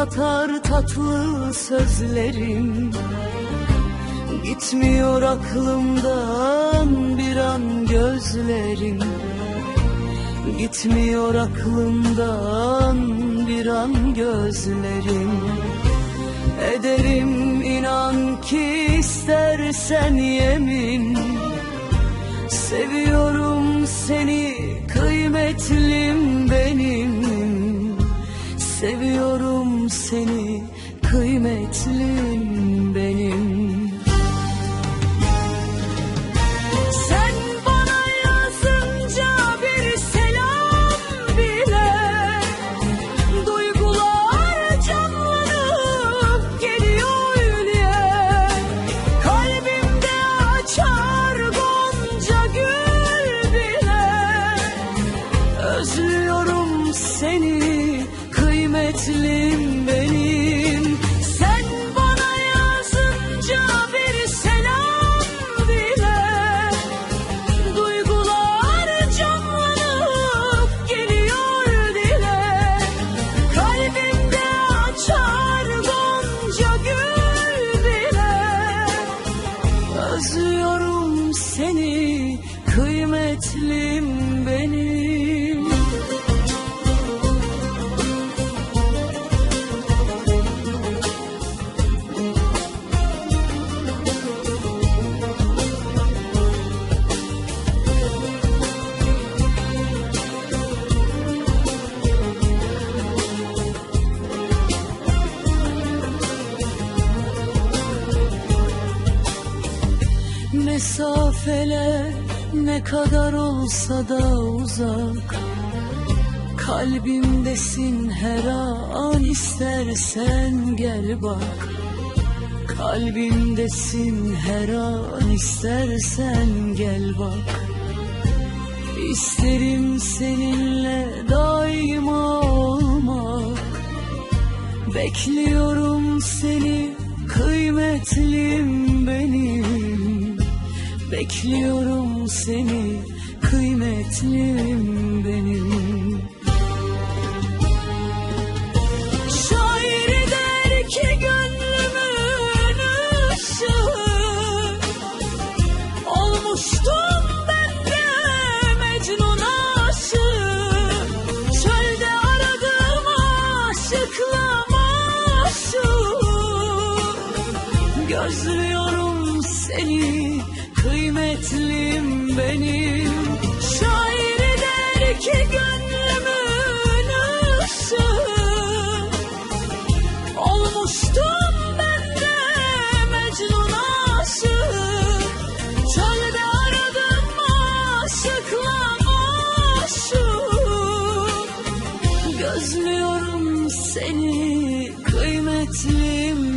katar tatlı sözlerim. Gitmiyor aklımdan bir an gözlerim. Gitmiyor aklımdan bir an gözlerim. Ederim inan ki istersen yemin. Seviyorum seni kıymetlim Seviyorum seni kıymetlim benim kıymetlim benim. Sen bana yazınca bir selam bile Duygular canlanıp geliyor dile. Kalbimde açar gonca gül bile. Özlüyorum seni kıymetlim benim Mesafeler ne kadar olsa da uzak. Kalbimdesin her an istersen gel bak. Kalbimdesin her an istersen gel bak. İsterim seninle daima olmak. Bekliyorum seni kıymetlim Bekliyorum seni kıymetlim benim. Şair der ki gönlümün ışığı Olmuştum ben de Mecnun aşığı. Çölde aradım aşıkla maşuğu Gözlüyorum kıymetlim benim. Şair der ki gönlümün ışığı. Olmuştum ben de Mecnun aşığı. Çölde aradım aşıkla maşuğu Gözlüyorum seni kıymetlim